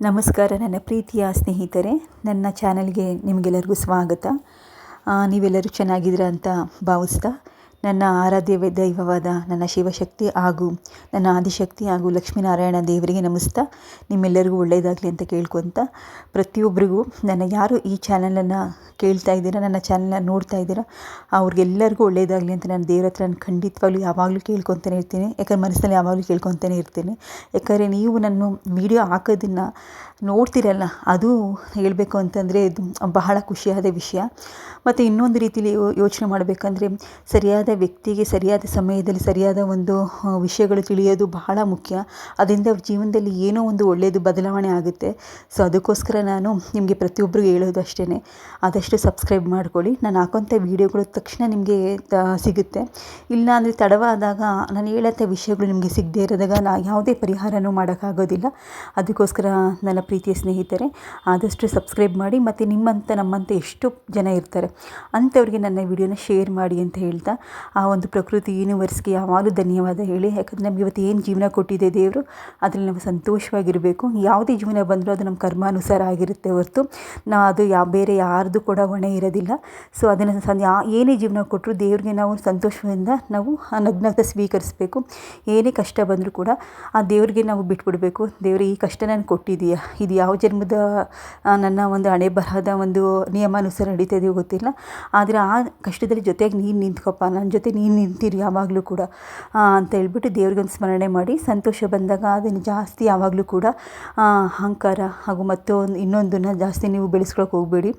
ನಮಸ್ಕಾರ ನನ್ನ ಪ್ರೀತಿಯ ಸ್ನೇಹಿತರೆ ನನ್ನ ಚಾನಲ್ಗೆ ನಿಮಗೆಲ್ಲರಿಗೂ ಸ್ವಾಗತ. ನೀವೆಲ್ಲರೂ ಚೆನ್ನಾಗಿದ್ದೀರಾ ಅಂತ ಭಾವಿಸ್ತಾ ನನ್ನ ಆರಾಧ್ಯ ದೈವವಾದ ನನ್ನ ಶಿವಶಕ್ತಿ ಹಾಗೂ ನನ್ನ ಆದಿಶಕ್ತಿ ಹಾಗೂ ಲಕ್ಷ್ಮೀನಾರಾಯಣ ದೇವರಿಗೆ ನಮಿಸ್ತಾ. ನಿಮ್ಮೆಲ್ಲರಿಗೂ ಒಳ್ಳೆಯದಾಗಲಿ ಅಂತ ಕೇಳ್ಕೊತ ಪ್ರತಿಯೊಬ್ಬರಿಗೂ ನನ್ನ ಯಾರು ಈ ಚಾನಲನ್ನು ಕೇಳ್ತಾ ಇದ್ದೀರಾ, ನನ್ನ ಚಾನಲ್ನ ನೋಡ್ತಾ ಇದ್ದೀರಾ, ಅವ್ರಿಗೆಲ್ಲರಿಗೂ ಒಳ್ಳೆಯದಾಗಲಿ ಅಂತ ನಾನು ದೇವ್ರ ಹತ್ರ ನಾನು ಖಂಡಿತವಾಗ್ಲೂ ಯಾವಾಗಲೂ ಕೇಳ್ಕೊತಾನೆ ಇರ್ತೀನಿ. ಯಾಕಂದ್ರೆ ಮನಸ್ಸಲ್ಲಿ ಯಾವಾಗಲೂ ಕೇಳ್ಕೊತಾನೆ ಇರ್ತೀನಿ. ಯಾಕಂದರೆ ನೀವು ನನ್ನ ವಿಡಿಯೋ ಹಾಕೋದನ್ನು ನೋಡ್ತಿರಲ್ಲ, ಅದು ಹೇಳಬೇಕು ಅಂತಂದರೆ ಇದು ಬಹಳ ಖುಷಿಯಾದ ವಿಷಯ. ಮತ್ತು ಇನ್ನೊಂದು ರೀತಿಯಲ್ಲಿ ಯೋಚನೆ ಮಾಡಬೇಕಂದ್ರೆ ಸರಿಯಾದ ವ್ಯಕ್ತಿಗೆ ಸರಿಯಾದ ಸಮಯದಲ್ಲಿ ಸರಿಯಾದ ಒಂದು ವಿಷಯಗಳು ತಿಳಿಯೋದು ಬಹಳ ಮುಖ್ಯ. ಅದರಿಂದ ಅವ್ರ ಜೀವನದಲ್ಲಿ ಏನೋ ಒಂದು ಒಳ್ಳೆಯದು ಬದಲಾವಣೆ ಆಗುತ್ತೆ. ಸೊ ಅದಕ್ಕೋಸ್ಕರ ನಾನು ನಿಮಗೆ ಪ್ರತಿಯೊಬ್ಬರಿಗೂ ಹೇಳೋದು ಅಷ್ಟೇ ಆದಷ್ಟು ಸಬ್ಸ್ಕ್ರೈಬ್ ಮಾಡ್ಕೊಳ್ಳಿ. ನಾನು ಹಾಕೋಂಥ ವೀಡಿಯೋಗಳು ತಕ್ಷಣ ನಿಮಗೆ ಸಿಗುತ್ತೆ. ಇಲ್ಲ ಅಂದರೆ ತಡವಾದಾಗ ನಾನು ಹೇಳೋಂಥ ವಿಷಯಗಳು ನಿಮಗೆ ಸಿಗದೇ ಇರೋದಾಗ ನಾ ಯಾವುದೇ ಪರಿಹಾರನೂ ಮಾಡೋಕ್ಕಾಗೋದಿಲ್ಲ. ಅದಕ್ಕೋಸ್ಕರ ನನ್ನ ಪ್ರೀತಿಯ ಸ್ನೇಹಿತರೆ, ಆದಷ್ಟು ಸಬ್ಸ್ಕ್ರೈಬ್ ಮಾಡಿ ಮತ್ತು ನಿಮ್ಮಂಥ ನಮ್ಮಂಥ ಎಷ್ಟು ಜನ ಇರ್ತಾರೆ. ಅಂಥವ್ರಿಗೆ ನನ್ನ ವಿಡಿಯೋನ ಶೇರ್ ಮಾಡಿ ಅಂತ ಹೇಳ್ತಾ ಆ ಒಂದು ಪ್ರಕೃತಿ ಯೂನಿವರ್ಸ್ಗೆ ಯಾವಾಗಲೂ ಧನ್ಯವಾದ ಹೇಳಿ. ಯಾಕಂದರೆ ನಮ್ಗೆ ಇವತ್ತು ಏನು ಜೀವನ ಕೊಟ್ಟಿದೆ ದೇವರು, ಅದರಲ್ಲಿ ನಾವು ಸಂತೋಷವಾಗಿರಬೇಕು. ಯಾವುದೇ ಜೀವನ ಬಂದರೂ ಅದು ನಮ್ಮ ಕರ್ಮಾನುಸಾರ ಆಗಿರುತ್ತೆ ಹೊರತು. ನಾ ಅದು ಯಾವ ಬೇರೆ ಯಾರ್ದು ಕೂಡ ಹೊಣೆ ಇರೋದಿಲ್ಲ. ಸೊ ಅದನ್ನು ಸಂ ಏನೇ ಜೀವನ ಕೊಟ್ಟರು ದೇವ್ರಿಗೆ ನಾವು ಸಂತೋಷದಿಂದ ನಾವು ಆ ನಗ್ನಗ್ತಾ ಸ್ವೀಕರಿಸಬೇಕು. ಏನೇ ಕಷ್ಟ ಬಂದರೂ ಕೂಡ ಆ ದೇವ್ರಿಗೆ ನಾವು ಬಿಟ್ಬಿಡಬೇಕು. ದೇವ್ರ, ಈ ಕಷ್ಟ ನಾನು ಕೊಟ್ಟಿದೆಯಾ? ಇದು ಯಾವ ಜನ್ಮದ ನನ್ನ ಒಂದು ಹಣೆ ಬರಹದ ಒಂದು ನಿಯಮಾನುಸಾರ ನಡೀತಾ ಇದೆಯೋ ಗೊತ್ತಿಲ್ಲ. ಆದರೆ ಆ ಕಷ್ಟದಲ್ಲಿ ಜೊತೆಗೆ ನೀನು ನಿಂತ್ಕೊಪ್ಪ. ನನ್ನ ಜೊತೆ ನೀನು ನಿಂತೀರಿ ಯಾವಾಗಲೂ ಕೂಡ ಅಂತ ಹೇಳ್ಬಿಟ್ಟು ದೇವ್ರಿಗೊಂದು ಸ್ಮರಣೆ ಮಾಡಿ ಸಂತೋಷ ಬಂದಾಗ ಅದನ್ನು ಜಾಸ್ತಿ ಯಾವಾಗಲೂ ಕೂಡ ಅಹಂಕಾರ ಹಾಗೂ ಮತ್ತೊಂದು ಇನ್ನೊಂದನ್ನು ಜಾಸ್ತಿ ನೀವು ಬೆಳೆಸ್ಕೊಳಕ್ಕೆ ಹೋಗಬೇಡಿ.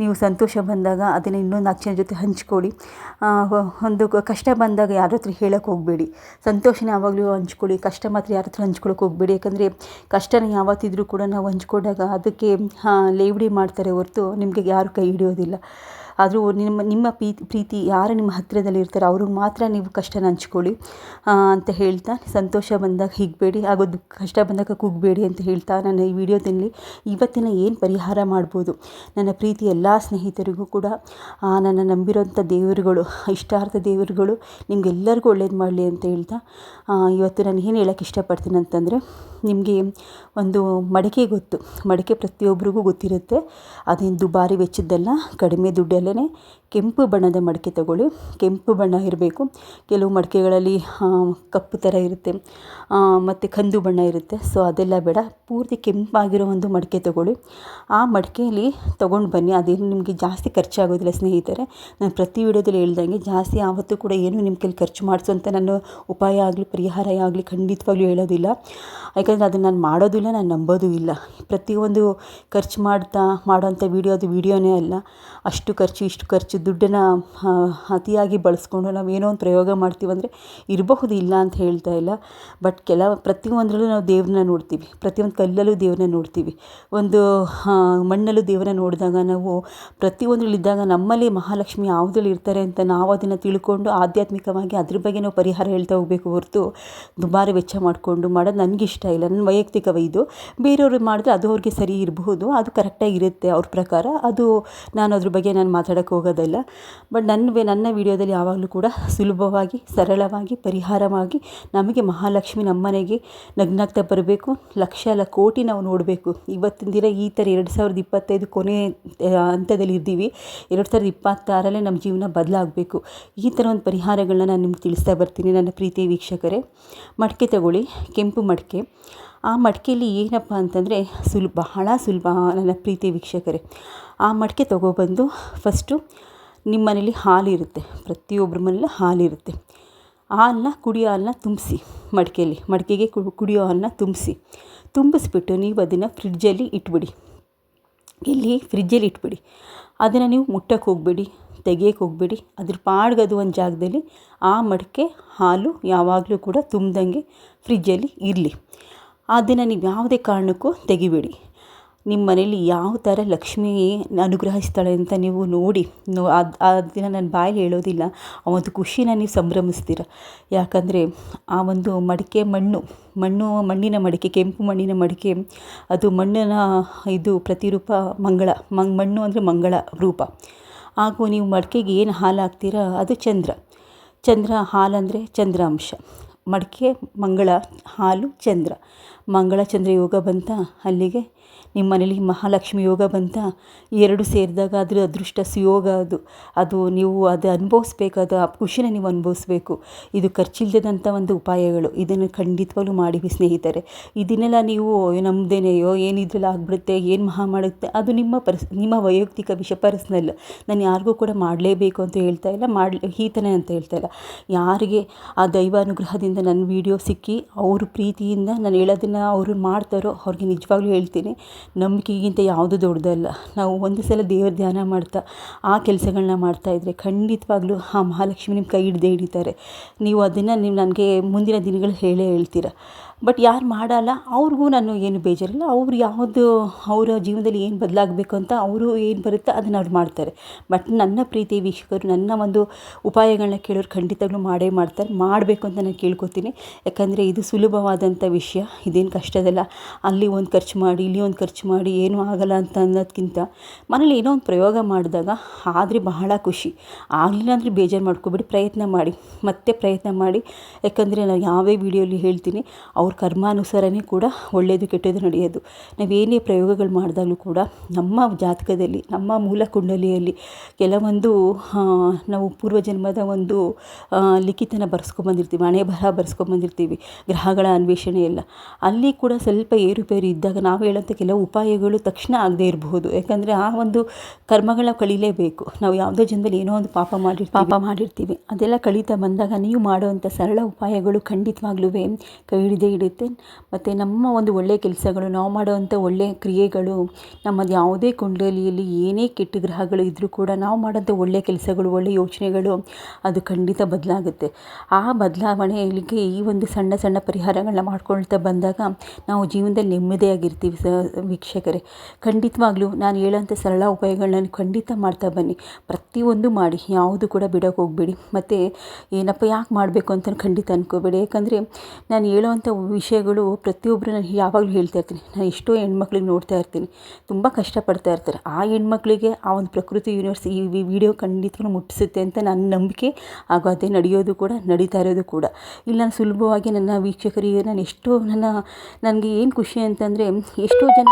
ನೀವು ಸಂತೋಷ ಬಂದಾಗ ಅದನ್ನು ಇನ್ನೊಂದು ನಾಲ್ಕು ಜೊತೆ ಹಂಚ್ಕೊಳ್ಳಿ. ಒಂದು ಕಷ್ಟ ಬಂದಾಗ ಯಾರ ಹತ್ರ ಹೇಳೋಕ್ಕೆ ಹೋಗಬೇಡಿ. ಸಂತೋಷನ ಯಾವಾಗಲೂ ಹಂಚ್ಕೊಳ್ಳಿ. ಕಷ್ಟ ಮಾತ್ರ ಯಾರ ಹತ್ರ ಹಂಚ್ಕೊಳಕ್ಕೆ ಹೋಗಬೇಡಿ. ಯಾಕಂದರೆ ಕಷ್ಟನ ಯಾವತ್ತಿದ್ರೂ ಕೂಡ ನಾವು ಹಂಚ್ಕೊಂಡಾಗ ಅದಕ್ಕೆ ಲೇವಡಿ ಮಾಡ್ತಾರೆ ಹೊರತು ನಿಮಗೆ ಯಾರು ಕೈ ಹಿಡಿಯೋದಿಲ್ಲ. ಆದರೂ ನಿಮ್ಮ ನಿಮ್ಮ ಪ್ರೀತಿ ಪ್ರೀತಿ ಯಾರು ನಿಮ್ಮ ಹತ್ತಿರದಲ್ಲಿ ಇರ್ತಾರೋ ಅವ್ರಿಗೆ ಮಾತ್ರ ನೀವು ಕಷ್ಟನ ಹಂಚ್ಕೊಳ್ಳಿ ಅಂತ ಹೇಳ್ತಾ ಸಂತೋಷ ಬಂದಾಗ ಹಿಗ್ಬೇಡಿ ಹಾಗೂ ದುಃಖ, ಕಷ್ಟ ಬಂದಾಗ ಕುಗ್ಬೇಡಿ ಅಂತ ಹೇಳ್ತಾ ನಾನು ಈ ವಿಡಿಯೋದಲ್ಲಿ ಇವತ್ತಿನ ಏನು ಪರಿಹಾರ ಮಾಡ್ಬೋದು, ನನ್ನ ಪ್ರೀತಿ ಎಲ್ಲ ಸ್ನೇಹಿತರಿಗೂ ಕೂಡ ನನ್ನ ನಂಬಿರೋಂಥ ದೇವರುಗಳು, ಇಷ್ಟಾರ್ಥ ದೇವರುಗಳು ನಿಮಗೆಲ್ಲರಿಗೂ ಒಳ್ಳೇದು ಮಾಡಲಿ ಅಂತ ಹೇಳ್ತಾ ಇವತ್ತು ನಾನು ಏನು ಹೇಳೋಕ್ಕೆ ಇಷ್ಟಪಡ್ತೀನಿ ಅಂತಂದರೆ ನಿಮಗೆ ಒಂದು ಮಡಿಕೆ ಗೊತ್ತು ಮಡಿಕೆ ಪ್ರತಿಯೊಬ್ಬರಿಗೂ ಗೊತ್ತಿರುತ್ತೆ. ಅದೇನು ದುಬಾರಿ ವೆಚ್ಚದ್ದಲ್ಲ ಕಡಿಮೆ ದುಡ್ಡಲ್ಲೇ ಕೆಂಪು ಬಣ್ಣದ ಮಡಿಕೆ ತಗೊಳ್ಳಿ. ಕೆಂಪು ಬಣ್ಣ ಇರಬೇಕು. ಕೆಲವು ಮಡಿಕೆಗಳಲ್ಲಿ ಕಪ್ಪು ಥರ ಇರುತ್ತೆ. ಮತ್ತು ಕಂದು ಬಣ್ಣ ಇರುತ್ತೆ. ಸೊ ಅದೆಲ್ಲ ಬೇಡ. ಪೂರ್ತಿ ಕೆಂಪಾಗಿರೋ ಒಂದು ಮಡಿಕೆ ತಗೊಳ್ಳಿ. ಆ ಮಡಿಕೆಯಲ್ಲಿ ತೊಗೊಂಡು ಬನ್ನಿ. ಅದೇನು ನಿಮಗೆ ಜಾಸ್ತಿ ಖರ್ಚಾಗೋದಿಲ್ಲ ಸ್ನೇಹಿತರೆ. ನಾನು ಪ್ರತಿ ವಿಡಿಯೋದಲ್ಲಿ ಹೇಳ್ದಂಗೆ ಜಾಸ್ತಿ ಆವತ್ತು ಕೂಡ ಏನು ನಿಮ್ಮ ಕೈಲಿ ಖರ್ಚು ಮಾಡಿಸೋಂಥ ನಾನು ಉಪಾಯ ಆಗಲಿ, ಪರಿಹಾರ ಆಗಲಿ ಖಂಡಿತವಾಗ್ಲೂ ಹೇಳೋದಿಲ್ಲ. ಯಾಕಂದರೆ ಅದನ್ನು ನಾನು ಮಾಡೋದಿಲ್ಲ, ನಾನು ನಂಬೋದೂ ಇಲ್ಲ. ಪ್ರತಿಯೊಂದು ಖರ್ಚು ಮಾಡ್ತಾ ಮಾಡೋಂಥ ವಿಡಿಯೋ ಅದು ವಿಡಿಯೋನೇ ಅಲ್ಲ. ಅಷ್ಟು ಖರ್ಚು, ಇಷ್ಟು ಖರ್ಚು ದುಡ್ಡನ್ನು ಅತಿಯಾಗಿ ಬಳಸ್ಕೊಂಡು ನಾವು ಏನೋ ಒಂದು ಪ್ರಯೋಗ ಮಾಡ್ತೀವಂದರೆ ಇರಬಹುದು, ಇಲ್ಲ ಅಂತ ಹೇಳ್ತಾ ಇಲ್ಲ. ಬಟ್ ಕೆಲ, ಪ್ರತಿಯೊಂದರಲ್ಲೂ ನಾವು ದೇವ್ರನ್ನ ನೋಡ್ತೀವಿ. ಪ್ರತಿಯೊಂದು ಕಲ್ಲಲ್ಲೂ ದೇವ್ರನ್ನ ನೋಡ್ತೀವಿ. ಒಂದು ಮಣ್ಣಲ್ಲೂ ದೇವ್ರನ್ನ ನೋಡಿದಾಗ ನಾವು ಪ್ರತಿಯೊಂದರಲ್ಲಿದ್ದಾಗ ನಮ್ಮಲ್ಲಿ ಮಹಾಲಕ್ಷ್ಮಿ ಯಾವುದ್ರಲ್ಲಿ ಇರ್ತಾರೆ ಅಂತ ನಾವು ಅದನ್ನು ತಿಳ್ಕೊಂಡು ಆಧ್ಯಾತ್ಮಿಕವಾಗಿ ಅದ್ರ ಬಗ್ಗೆ ನಾವು ಪರಿಹಾರ ಹೇಳ್ತಾ ಹೋಗಬೇಕು ಹೊರತು ದುಬಾರಿ ವೆಚ್ಚ ಮಾಡಿಕೊಂಡು ಮಾಡೋದು ನನಗೆ ಇಷ್ಟ ಇಲ್ಲ. ನನ್ನ ವೈಯಕ್ತಿಕ ಇದು ಬೇರೆಯವರು ಮಾಡಿದ್ರೆ ಅದು ಅವ್ರಿಗೆ ಸರಿ ಇರಬಹುದು. ಅದು ಕರೆಕ್ಟಾಗಿ ಇರುತ್ತೆ ಅವ್ರ ಪ್ರಕಾರ. ಅದು ನಾನು ಅದ್ರ ಬಗ್ಗೆ ನಾನು ಮಾತಾಡೋಕ್ಕೆ ಹೋಗೋದಿಲ್ಲ. ಬಟ್ ನನ್ನ ನನ್ನ ವಿಡಿಯೋದಲ್ಲಿ ಯಾವಾಗಲೂ ಕೂಡ ಸುಲಭವಾಗಿ, ಸರಳವಾಗಿ, ಪರಿಹಾರವಾಗಿ ನಮಗೆ ಮಹಾಲಕ್ಷ್ಮಿ ನಮ್ಮನೆಗೆ ನಗ್ನಾಗ್ತಾ ಬರಬೇಕು. ಲಕ್ಷ ಅಲ್ಲ ಕೋಟಿ ನಾವು ನೋಡಬೇಕು. ಇವತ್ತಿನ ದಿನ ಈ ಥರ ಎರಡು ಸಾವಿರದ ಇಪ್ಪತ್ತೈದು ಕೊನೆ ಹಂತದಲ್ಲಿ ಇದ್ದೀವಿ. ಎರಡು ಸಾವಿರದ ಇಪ್ಪತ್ತಾರಲ್ಲೇ ನಮ್ಮ ಜೀವನ ಬದಲಾಗಬೇಕು. ಈ ಥರ ಒಂದು ಪರಿಹಾರಗಳನ್ನ ನಾನು ನಿಮ್ಗೆ ತಿಳಿಸ್ತಾ ಬರ್ತೀನಿ ನನ್ನ ಪ್ರೀತಿ ವೀಕ್ಷಕರೇ. ಮಡಿಕೆ ತಗೊಳ್ಳಿ, ಕೆಂಪು ಮಡಿಕೆ. ಆ ಮಡಿಕೆಯಲ್ಲಿ ಏನಪ್ಪ ಅಂತಂದರೆ ಸುಲಭ ಬಹಳ ಸುಲಭ ನನ್ನ ಪ್ರೀತಿ ವೀಕ್ಷಕರೇ. ಆ ಮಡಿಕೆ ತಗೋಬಂದು ಫಸ್ಟು ನಿಮ್ಮ ಮನೇಲಿ ಹಾಲಿರುತ್ತೆ ಪ್ರತಿಯೊಬ್ಬರ ಮನೇಲಿ ಹಾಲಿರುತ್ತೆ. ಹಾಲನ್ನ ಕುಡಿಯೋ ಹಾಲನ್ನ ತುಂಬಿಸಿ, ಮಡಿಕೆಯಲ್ಲಿ, ಮಡಿಕೆಗೆ ಕುಡಿಯೋ ಹಾಲನ್ನ ತುಂಬಿಸಿ. ತುಂಬಿಸ್ಬಿಟ್ಟು ನೀವು ಅದನ್ನು ಫ್ರಿಡ್ಜಲ್ಲಿ ಇಟ್ಬಿಡಿ. ಇಲ್ಲಿ ಫ್ರಿಡ್ಜಲ್ಲಿ ಇಟ್ಬಿಡಿ. ಅದನ್ನು ನೀವು ಮುಟ್ಟಕ್ಕೆ ಹೋಗಬೇಡಿ, ತೆಗಿಯಕ್ಕೆ ಹೋಗಬೇಡಿ. ಅದ್ರ ಪಾಡ್ಗೆ ಅದು ಒಂದು ಜಾಗದಲ್ಲಿ ಆ ಮಡಿಕೆ ಹಾಲು ಯಾವಾಗಲೂ ಕೂಡ ತುಂಬ್ದಂಗೆ ಫ್ರಿಜ್ಜಲ್ಲಿ ಇರಲಿ. ಅದನ್ನು ನೀವು ಯಾವುದೇ ಕಾರಣಕ್ಕೂ ತೆಗಿಬೇಡಿ. ನಿಮ್ಮ ಮನೇಲಿ ಯಾವ ಥರ ಲಕ್ಷ್ಮಿ ಅನುಗ್ರಹಿಸ್ತಾಳೆ ಅಂತ ನೀವು ನೋಡಿ, ನೋ ಆ ದಿನ ನನ್ನ ಬಾಯಲ್ಲಿ ಹೇಳೋದಿಲ್ಲ. ಆ ಒಂದು ಖುಷಿನ ನೀವು ಸಂಭ್ರಮಿಸ್ತೀರ. ಯಾಕಂದರೆ ಆ ಒಂದು ಮಡಿಕೆ ಮಣ್ಣು ಮಣ್ಣು ಮಣ್ಣಿನ ಮಡಿಕೆ, ಕೆಂಪು ಮಣ್ಣಿನ ಮಡಿಕೆ, ಅದು ಮಣ್ಣಿನ ಇದು ಪ್ರತಿರೂಪ ಮಂಗಳ, ಮಂಗ್, ಮಣ್ಣು ಅಂದರೆ ಮಂಗಳ ರೂಪ. ಹಾಗೂ ನೀವು ಮಡಿಕೆಗೆ ಏನು ಹಾಲು ಹಾಕ್ತೀರ ಅದು ಚಂದ್ರ. ಚಂದ್ರ ಹಾಲಂದರೆ ಚಂದ್ರಾಂಶ. ಮಡಿಕೆ ಮಂಗಳ ಹಾಲು ಚಂದ್ರ. ಮಂಗಳ ಚಂದ್ರ ಯೋಗ ಬಂತ ಅಲ್ಲಿಗೆ ನಿಮ್ಮ ಮನೇಲಿ ಮಹಾಲಕ್ಷ್ಮಿ ಯೋಗ ಬಂತ? ಎರಡು ಸೇರಿದಾಗ ಅದ್ರ ಅದೃಷ್ಟ ಸುಯೋಗ ಅದು. ಅದು ನೀವು ಅದು ಅನುಭವಿಸ್ಬೇಕು, ಅದು ಆ ಖುಷಿನ ನೀವು ಅನುಭವಿಸ್ಬೇಕು. ಇದು ಖರ್ಚಿಲ್ಲದಂಥ ಒಂದು ಉಪಾಯಗಳು. ಇದನ್ನು ಖಂಡಿತವಾಗ್ಲೂ ಮಾಡಿ ಸ್ನೇಹಿತರೆ. ಇದನ್ನೆಲ್ಲ ನೀವು ನಮ್ಮದೇನೆಯೋ ಏನು ಇದ್ರಲ್ಲಿ ಆಗ್ಬಿಡುತ್ತೆ, ಏನು ಮಹಾ ಮಾಡುತ್ತೆ, ಅದು ನಿಮ್ಮ ಪರ್ಸ್, ನಿಮ್ಮ ವೈಯಕ್ತಿಕ ವಿಷಯ ಪರ್ಸ್ನಲ್. ನಾನು ಯಾರಿಗೂ ಕೂಡ ಮಾಡಲೇಬೇಕು ಅಂತ ಹೇಳ್ತಾ ಇಲ್ಲ. ಮಾಡಿ ಹೀತನೆ ಅಂತ ಹೇಳ್ತಾ ಇಲ್ಲ. ಯಾರಿಗೆ ಆ ದೈವಾನುಗ್ರಹದಿಂದ ನನ್ನ ವಿಡಿಯೋ ಸಿಕ್ಕಿ, ಅವ್ರ ಪ್ರೀತಿಯಿಂದ ನಾನು ಹೇಳೋದನ್ನು ಅವರು ಮಾಡ್ತಾರೋ, ಅವ್ರಿಗೆ ನಿಜವಾಗ್ಲೂ ಹೇಳ್ತೀನಿ. ನಂಬಿಕೆಗಿಂತ ಯಾವುದು ದೊಡ್ಡದಲ್ಲ. ನಾವು ಒಂದು ಸಲ ದೇವರ ಧ್ಯಾನ ಮಾಡ್ತಾ, ಆ ಕೆಲಸಗಳನ್ನ ಇದ್ದರೆ ಖಂಡಿತವಾಗ್ಲೂ ಆ ಮಹಾಲಕ್ಷ್ಮಿ ನಿಮ್ಮ ಕೈ ಹಿಡ್ದೇ ಹಿಡಿತಾರೆ. ನೀವು ಅದನ್ನು ನೀವು ನನಗೆ ಮುಂದಿನ ದಿನಗಳು ಹೇಳೇ ಹೇಳ್ತೀರ. ಬಟ್ ಯಾರು ಮಾಡಲ್ಲ, ಅವ್ರಿಗೂ ನಾನು ಏನು ಬೇಜಾರಿಲ್ಲ. ಅವ್ರು ಯಾವುದು, ಅವರ ಜೀವನದಲ್ಲಿ ಏನು ಬದಲಾಗಬೇಕು ಅಂತ ಅವರು ಏನು ಬರುತ್ತೆ ಅದನ್ನು ಅವ್ರು ಮಾಡ್ತಾರೆ. ಬಟ್ ನನ್ನ ಪ್ರೀತಿ ವೀಕ್ಷಕರು, ನನ್ನ ಒಂದು ಉಪಾಯಗಳನ್ನ ಕೇಳೋರು ಖಂಡಿತವಾಗ್ಲೂ ಮಾಡೇ ಮಾಡ್ತಾರೆ. ಮಾಡಬೇಕು ಅಂತ ನಾನು ಕೇಳ್ಕೊತೀನಿ. ಯಾಕಂದರೆ ಇದು ಸುಲಭವಾದಂಥ ವಿಷಯ, ಇದೇನು ಕಷ್ಟದಲ್ಲ. ಅಲ್ಲಿ ಒಂದು ಖರ್ಚು ಮಾಡಿ, ಇಲ್ಲಿ ಒಂದು ಖರ್ಚು ಮಾಡಿ, ಏನೂ ಆಗಲ್ಲ ಅಂತ ಅನ್ನೋದಕ್ಕಿಂತ ಮನೇಲಿ ಏನೋ ಒಂದು ಪ್ರಯೋಗ ಮಾಡಿದಾಗ ಆದರೆ ಬಹಳ ಖುಷಿ. ಆಗಲಿಲ್ಲ ಅಂದರೆ ಬೇಜಾರು ಮಾಡ್ಕೊಬೇಡಿ. ಪ್ರಯತ್ನ ಮಾಡಿ. ಮತ್ತೆ ಪ್ರಯತ್ನ ಮಾಡಿ. ಯಾಕಂದರೆ ನಾನು ಯಾವೇ ವಿಡಿಯೋಲಿ ಹೇಳ್ತೀನಿ, ಅವ್ರ ಕರ್ಮಾನುಸಾರನೇ ಕೂಡ ಒಳ್ಳೆಯದು ಕೆಟ್ಟದ್ದು ನಡೆಯೋದು. ನಾವೇನೇ ಪ್ರಯೋಗಗಳು ಮಾಡಿದಾಗಲೂ ಕೂಡ ನಮ್ಮ ಜಾತಕದಲ್ಲಿ ನಮ್ಮ ಮೂಲ ಕುಂಡಲಿಯಲ್ಲಿ ಕೆಲವೊಂದು ನಾವು ಪೂರ್ವಜನ್ಮದ ಒಂದು ಲಿಖಿತನ ಬರೆಸ್ಕೊಂಬಂದಿರ್ತೀವಿ ಹಣೆ ಬರಹ ಬರೆಸ್ಕೊಂಬಂದಿರ್ತೀವಿ ಗ್ರಹಗಳ ಅನ್ವೇಷಣೆ ಎಲ್ಲ. ಅಲ್ಲಿ ಕೂಡ ಸ್ವಲ್ಪ ಏರುಪೇರು ಇದ್ದಾಗ ನಾವು ಹೇಳೋಂಥ ಕೆಲವು ಉಪಾಯಗಳು ತಕ್ಷಣ ಆಗದೇ ಇರಬಹುದು. ಯಾಕಂದರೆ ಆ ಒಂದು ಕರ್ಮಗಳ ಕಳೀಲೇಬೇಕು. ನಾವು ಯಾವುದೋ ಜನ್ಮದಲ್ಲಿ ಏನೋ ಒಂದು ಪಾಪ ಮಾಡಿ ಪಾಪ ಮಾಡಿರ್ತೀವಿ. ಅದೆಲ್ಲ ಕಳೀತಾ ಬಂದಾಗ ನೀವು ಮಾಡುವಂಥ ಸರಳ ಉಪಾಯಗಳು ಖಂಡಿತವಾಗ್ಲೂ ಕೈ ಹಿಡಿದೇ ಹಿಡಿಯುತ್ತೆ. ಮತ್ತು ನಮ್ಮ ಒಂದು ಒಳ್ಳೆಯ ಕೆಲಸಗಳು, ನಾವು ಮಾಡುವಂಥ ಒಳ್ಳೆಯ ಕ್ರಿಯೆಗಳು, ನಮ್ಮದು ಯಾವುದೇ ಕುಂಡಲಿಯಲ್ಲಿ ಏನೇ ಕೆಟ್ಟ ಗ್ರಹಗಳು ಇದ್ದರೂ ಕೂಡ ನಾವು ಮಾಡೋಂಥ ಒಳ್ಳೆಯ ಕೆಲಸಗಳು ಒಳ್ಳೆಯ ಯೋಚನೆಗಳು ಅದು ಖಂಡಿತ ಬದಲಾಗುತ್ತೆ. ಆ ಬದಲಾವಣೆಗೆ ಈ ಒಂದು ಸಣ್ಣ ಸಣ್ಣ ಪರಿಹಾರಗಳನ್ನ ಮಾಡ್ಕೊಳ್ತಾ ಬಂದಾಗ ನಾವು ಜೀವನದಲ್ಲಿ ನೆಮ್ಮದಿಯಾಗಿರ್ತೀವಿ ಸ, ವೀಕ್ಷಕರೇ. ಖಂಡಿತವಾಗ್ಲೂ ನಾನು ಹೇಳೋಂಥ ಸರಳ ಉಪಾಯಗಳನ್ನ ಖಂಡಿತ ಮಾಡ್ತಾ ಬನ್ನಿ. ಪ್ರತಿಯೊಂದು ಮಾಡಿ, ಯಾವುದು ಕೂಡ ಬಿಡೋಕೆ ಹೋಗಬೇಡಿ. ಮತ್ತು ಏನಪ್ಪ ಯಾಕೆ ಮಾಡಬೇಕು ಅಂತ ಖಂಡಿತ ಅನ್ಕೋಬೇಡಿ. ಯಾಕಂದರೆ ನಾನು ಹೇಳೋವಂಥ ವಿಷಯಗಳು ಪ್ರತಿಯೊಬ್ಬರು ನಾನು ಯಾವಾಗಲೂ ಹೇಳ್ತಾ ಇರ್ತೀನಿ. ನಾನು ಎಷ್ಟೋ ಹೆಣ್ಮಕ್ಳಿಗೆ ನೋಡ್ತಾ ಇರ್ತೀನಿ. ತುಂಬ ಕಷ್ಟಪಡ್ತಾ ಇರ್ತಾರೆ. ಆ ಹೆಣ್ಮಕ್ಳಿಗೆ ಆ ಒಂದು ಪ್ರಕೃತಿ ಯೂನಿವರ್ಸ್ ಈ ವಿಡಿಯೋ ಖಂಡಿತವೂ ಮುಟ್ಟಿಸುತ್ತೆ ಅಂತ ನನ್ನ ನಂಬಿಕೆ. ಹಾಗೂ ಅದೇ ನಡೆಯೋದು ಕೂಡ, ನಡೀತಾ ಇರೋದು ಕೂಡ. ಇಲ್ಲಿ ನಾನು ಸುಲಭವಾಗಿ ನನ್ನ ವೀಕ್ಷಕರಿಗೆ ನಾನು ಎಷ್ಟೋ ನನ್ನ, ನನಗೆ ಏನು ಖುಷಿ ಅಂತಂದರೆ ಎಷ್ಟೋ ಜನ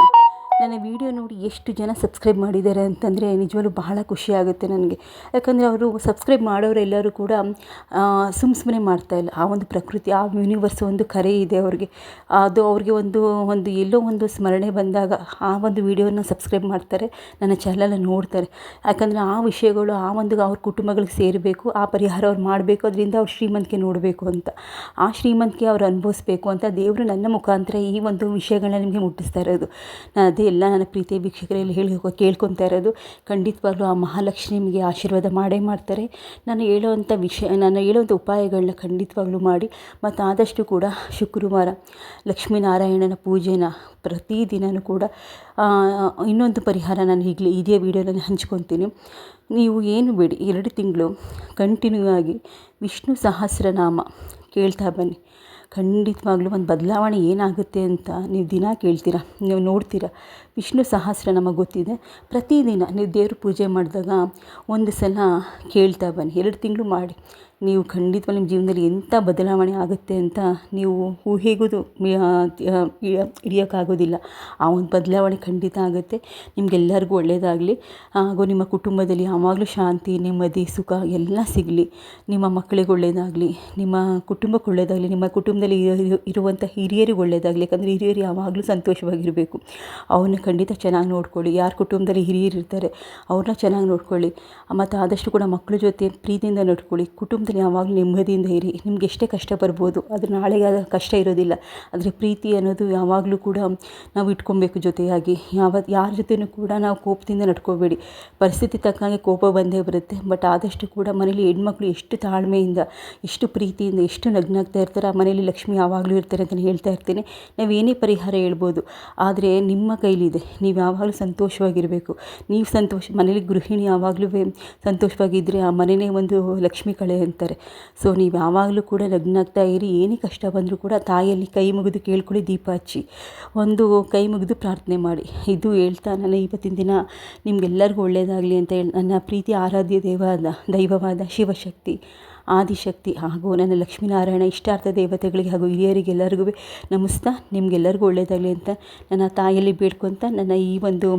ನನ್ನ ವಿಡಿಯೋ ನೋಡಿ ಎಷ್ಟು ಜನ ಸಬ್ಸ್ಕ್ರೈಬ್ ಮಾಡಿದ್ದಾರೆ ಅಂತಂದರೆ ನಿಜವಾಗ್ಲೂ ಬಹಳ ಖುಷಿ ಆಗುತ್ತೆ ನನಗೆ. ಯಾಕಂದರೆ ಅವರು ಸಬ್ಸ್ಕ್ರೈಬ್ ಮಾಡೋರೆಲ್ಲರೂ ಕೂಡ ಸುಮ್ಮ ಸುಮ್ಮನೆ ಮಾಡ್ತಾಯಿಲ್ಲ ಆ ಒಂದು ಪ್ರಕೃತಿ, ಆ ಯೂನಿವರ್ಸ್ ಒಂದು ಕರೆ ಇದೆ ಅವ್ರಿಗೆ. ಅದು ಅವ್ರಿಗೆ ಒಂದು ಒಂದು ಎಲ್ಲೋ ಒಂದು ಸ್ಮರಣೆ ಬಂದಾಗ ಆ ಒಂದು ವಿಡಿಯೋನ ಸಬ್ಸ್ಕ್ರೈಬ್ ಮಾಡ್ತಾರೆ, ನನ್ನ ಚಾನಲನ್ನು ನೋಡ್ತಾರೆ. ಯಾಕಂದರೆ ಆ ವಿಷಯಗಳು, ಆ ಒಂದು ಅವ್ರ ಕುಟುಂಬಗಳಿಗೆ ಸೇರಬೇಕು, ಆ ಪರಿಹಾರ ಅವ್ರು ಮಾಡಬೇಕು, ಅದರಿಂದ ಅವ್ರು ಶ್ರೀಮಂತಿಕೆ ನೋಡಬೇಕು ಅಂತ. ಆ ಶ್ರೀಮಂತಿಕೆ ಅವ್ರು ಅನುಭವಿಸ್ಬೇಕು ಅಂತ ದೇವರು ನನ್ನ ಮುಖಾಂತರ ಈ ಒಂದು ವಿಷಯಗಳನ್ನ ನಿಮಗೆ ಮುಟ್ಟಿಸ್ತಾ ಇರೋದು. ನಾನು ಅದೇ ಎಲ್ಲ ನನ್ನ ಪ್ರೀತಿಯ ವೀಕ್ಷಕರಲ್ಲಿ ಹೇಳಿ ಕೇಳ್ಕೊತಾ ಇರೋದು. ಖಂಡಿತವಾಗ್ಲೂ ಆ ಮಹಾಲಕ್ಷ್ಮಿಗೆ ಆಶೀರ್ವಾದ ಮಾಡೇ ಮಾಡ್ತಾರೆ. ನಾನು ಹೇಳುವಂಥ ವಿಷಯ, ನಾನು ಹೇಳೋವಂಥ ಉಪಾಯಗಳನ್ನ ಖಂಡಿತವಾಗ್ಲೂ ಮಾಡಿ. ಮತ್ತು ಆದಷ್ಟು ಕೂಡ ಶುಕ್ರವಾರ ಲಕ್ಷ್ಮೀನಾರಾಯಣನ ಪೂಜೆನ ಪ್ರತಿದಿನವೂ ಕೂಡ ಇನ್ನೊಂದು ಪರಿಹಾರ ನಾನು ಈಗಲೇ ಇದೇ ವೀಡಿಯೋನ ಹಂಚ್ಕೊತೀನಿ. ನೀವು ಏನು ಬಿಡಿ, ಎರಡು ತಿಂಗಳು ಕಂಟಿನ್ಯೂ ಆಗಿ ವಿಷ್ಣು ಸಹಸ್ರನಾಮ ಕೇಳ್ತಾ ಬನ್ನಿ. ಖಂಡಿತವಾಗ್ಲೂ ಒಂದು ಬದಲಾವಣೆ ಏನಾಗುತ್ತೆ ಅಂತ ನೀವು ದಿನ ಕೇಳ್ತೀರ, ನೀವು ನೋಡ್ತೀರ. ವಿಷ್ಣು ಸಹಸ್ರ ನಮಗೆ ಗೊತ್ತಿದೆ. ಪ್ರತಿದಿನ ನೀವು ದೇವ್ರ ಪೂಜೆ ಮಾಡಿದಾಗ ಒಂದು ಸಲ ಕೇಳ್ತಾ ಬನ್ನಿ, ಎರಡು ತಿಂಗಳು ಮಾಡಿ. ನೀವು ಖಂಡಿತವಾಗಿ ನಿಮ್ಮ ಜೀವನದಲ್ಲಿ ಎಂಥ ಬದಲಾವಣೆ ಆಗುತ್ತೆ ಅಂತ ನೀವು ಊಹೆಗೂ ಹಿಡಿಯೋಕ್ಕಾಗೋದಿಲ್ಲ. ಆ ಒಂದು ಬದಲಾವಣೆ ಖಂಡಿತ ಆಗುತ್ತೆ. ನಿಮಗೆಲ್ಲರಿಗೂ ಒಳ್ಳೆಯದಾಗಲಿ. ಹಾಗೂ ನಿಮ್ಮ ಕುಟುಂಬದಲ್ಲಿ ಯಾವಾಗಲೂ ಶಾಂತಿ, ನೆಮ್ಮದಿ, ಸುಖ ಎಲ್ಲ ಸಿಗಲಿ. ನಿಮ್ಮ ಮಕ್ಕಳಿಗೆ ಒಳ್ಳೆಯದಾಗಲಿ. ನಿಮ್ಮ ಕುಟುಂಬಕ್ಕೆ ಒಳ್ಳೆಯದಾಗಲಿ. ನಿಮ್ಮ ಕುಟುಂಬದಲ್ಲಿ ಇರುವಂಥ ಹಿರಿಯರಿಗೆ ಒಳ್ಳೆಯದಾಗಲಿ. ಯಾಕಂದರೆ ಹಿರಿಯರು ಯಾವಾಗಲೂ ಸಂತೋಷವಾಗಿರಬೇಕು. ಅವನ್ನ ಖಂಡಿತ ಚೆನ್ನಾಗಿ ನೋಡ್ಕೊಳ್ಳಿ. ಯಾರ ಕುಟುಂಬದಲ್ಲಿ ಹಿರಿಯರು ಇರ್ತಾರೆ ಅವ್ರನ್ನ ಚೆನ್ನಾಗಿ ನೋಡ್ಕೊಳ್ಳಿ. ಮತ್ತು ಆದಷ್ಟು ಕೂಡ ಮಕ್ಕಳ ಜೊತೆ ಪ್ರೀತಿಯಿಂದ ನೋಡ್ಕೊಳ್ಳಿ. ಕುಟುಂಬ ಯಾವಾಗಲೂ ನೆಮ್ಮದಿಯಿಂದ ಇರಿ. ನಿಮ್ಗೆ ಎಷ್ಟೇ ಕಷ್ಟ ಬರ್ಬೋದು ಅದು ನಾಳೆಗೆ ಕಷ್ಟ ಇರೋದಿಲ್ಲ. ಆದರೆ ಪ್ರೀತಿ ಅನ್ನೋದು ಯಾವಾಗಲೂ ಕೂಡ ನಾವು ಇಟ್ಕೊಬೇಕು ಜೊತೆಯಾಗಿ. ಯಾವ, ಯಾರ ಜೊತೆಯೂ ಕೂಡ ನಾವು ಕೋಪದಿಂದ ನಡ್ಕೋಬೇಡಿ. ಪರಿಸ್ಥಿತಿ ತಕ್ಕಂಗೆ ಕೋಪ ಬಂದೇ ಬರುತ್ತೆ. ಬಟ್ ಆದಷ್ಟು ಕೂಡ ಮನೇಲಿ ಹೆಣ್ಮಕ್ಳು ಎಷ್ಟು ತಾಳ್ಮೆಯಿಂದ, ಎಷ್ಟು ಪ್ರೀತಿಯಿಂದ, ಎಷ್ಟು ನಗ್ನಾಗ್ತಾ ಇರ್ತಾರೆ, ಆ ಮನೇಲಿ ಲಕ್ಷ್ಮಿ ಯಾವಾಗಲೂ ಇರ್ತಾರೆ ಅಂತ ಹೇಳ್ತಾ ಇರ್ತೀನಿ. ನಾವು ಏನೇ ಪರಿಹಾರ ಹೇಳ್ಬೋದು, ಆದರೆ ನಿಮ್ಮ ಕೈಲಿದೆ. ನೀವು ಯಾವಾಗಲೂ ಸಂತೋಷವಾಗಿರಬೇಕು. ನೀವು ಸಂತೋಷ, ಮನೇಲಿ ಗೃಹಿಣಿ ಯಾವಾಗಲೂ ಸಂತೋಷವಾಗಿದ್ದರೆ ಆ ಮನೆಯೇ ಒಂದು ಲಕ್ಷ್ಮಿ ಕಳೆ ಅಂತಾರೆ ಸೊ, ನೀವು ಯಾವಾಗಲೂ ಕೂಡ ನಗ್ನಾಗ್ತಾ ಇರಿ, ಏನೇ ಕಷ್ಟ ಬಂದರೂ ಕೂಡ ತಾಯಿಯಲ್ಲಿ ಕೈ ಮುಗಿದು ಕೇಳ್ಕೊಳ್ಳಿ ದೀಪ ಹಚ್ಚಿ ಒಂದು ಕೈ ಮುಗಿದು ಪ್ರಾರ್ಥನೆ ಮಾಡಿ. ಇದು ಹೇಳ್ತಾ ನಾನು ಇವತ್ತಿನ ದಿನ ನಿಮಗೆಲ್ಲರಿಗೂ ಒಳ್ಳೆಯದಾಗಲಿ ಅಂತ ಹೇಳಿ, ನನ್ನ ಪ್ರೀತಿ ಆರಾಧ್ಯ ದೇವಾದ, ದೈವವಾದ ಶಿವಶಕ್ತಿ, ಆದಿಶಕ್ತಿ ಹಾಗೂ ನನ್ನ ಲಕ್ಷ್ಮೀನಾರಾಯಣ ಇಷ್ಟಾರ್ಥ ದೇವತೆಗಳಿಗೆ ಹಾಗೂ ಹಿರಿಯರಿಗೆಲ್ಲರಿಗೂ ನಮಿಸ್ತಾ, ನಿಮಗೆಲ್ಲರಿಗೂ ಒಳ್ಳೆಯದಾಗಲಿ ಅಂತ ನನ್ನ ತಾಯಿಯಲ್ಲಿ ಬೇಡ್ಕೊತ ನನ್ನ ಈ ಒಂದು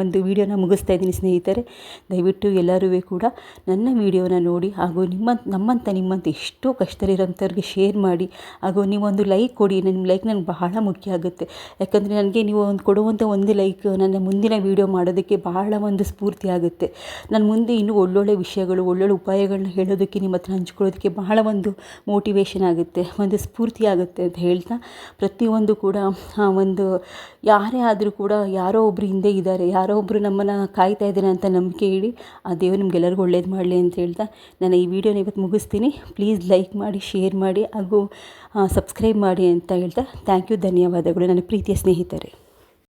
ಒಂದು ವಿಡಿಯೋನ ಮುಗಿಸ್ತಾ ಇದ್ದೀನಿ ಸ್ನೇಹಿತರೆ. ದಯವಿಟ್ಟು ಎಲ್ಲರೂ ಕೂಡ ನನ್ನ ವಿಡಿಯೋನ ನೋಡಿ ಹಾಗೂ ನಿಮ್ಮ ನಮ್ಮಂಥ ನಿಮ್ಮಂಥ ಎಷ್ಟೋ ಕಷ್ಟದಲ್ಲಿರೋಂಥವ್ರಿಗೆ ಶೇರ್ ಮಾಡಿ ಹಾಗೂ ನೀವೊಂದು ಲೈಕ್ ಕೊಡಿ. ನಿಮ್ಮ ಲೈಕ್ ನನಗೆ ಬಹಳ ಮುಖ್ಯ ಆಗುತ್ತೆ. ಯಾಕಂದರೆ ನನಗೆ ನೀವು ಒಂದು ಕೊಡುವಂಥ ಒಂದು ಲೈಕ್ ನನ್ನ ಮುಂದಿನ ವಿಡಿಯೋ ಮಾಡೋದಕ್ಕೆ ಬಹಳ ಒಂದು ಸ್ಫೂರ್ತಿ ಆಗುತ್ತೆ. ನಾನು ಮುಂದೆ ಇನ್ನೂ ಒಳ್ಳೊಳ್ಳೆ ವಿಷಯಗಳು, ಒಳ್ಳೊಳ್ಳೆ ಉಪಾಯಗಳನ್ನ ಹೇಳೋದಕ್ಕೆ, ನಿಮ್ಮ ಹತ್ರ ಹಂಚ್ಕೊಳ್ಳೋದಕ್ಕೆ ಬಹಳ ಒಂದು ಮೋಟಿವೇಶನ್ ಆಗುತ್ತೆ, ಒಂದು ಸ್ಫೂರ್ತಿ ಆಗುತ್ತೆ ಅಂತ ಹೇಳ್ತಾ ಪ್ರತಿಯೊಂದು ಕೂಡ ಒಂದು ಯಾರೇ ಆದರೂ ಕೂಡ ಯಾರೋ ಒಬ್ಬರು ಹಿಂದೆ ಇದ್ದಾರೆ. ಯಾರೋ ಒಬ್ಬರು ನಮ್ಮನ್ನು ಕಾಯ್ತಾ ಇದ್ದಾರೆ ಅಂತ ನಂಬಿಕೆ ಹೇಳಿ ಆ ದೇವರು ನಿಮ್ಗೆಲ್ಲರಿಗೂ ಒಳ್ಳೇದು ಮಾಡಲಿ ಅಂತ ಹೇಳ್ತಾ ನಾನು ಈ ವಿಡಿಯೋನ ಇವತ್ತು ಮುಗಿಸ್ತೀನಿ. ಪ್ಲೀಸ್ ಲೈಕ್ ಮಾಡಿ, ಶೇರ್ ಮಾಡಿ ಹಾಗೂ ಸಬ್ಸ್ಕ್ರೈಬ್ ಮಾಡಿ ಅಂತ ಹೇಳ್ತಾ ಥ್ಯಾಂಕ್ ಯು, ಧನ್ಯವಾದಗಳು. ನನ್ನ ಪ್ರೀತಿಯ ಸ್ನೇಹಿತರೆ.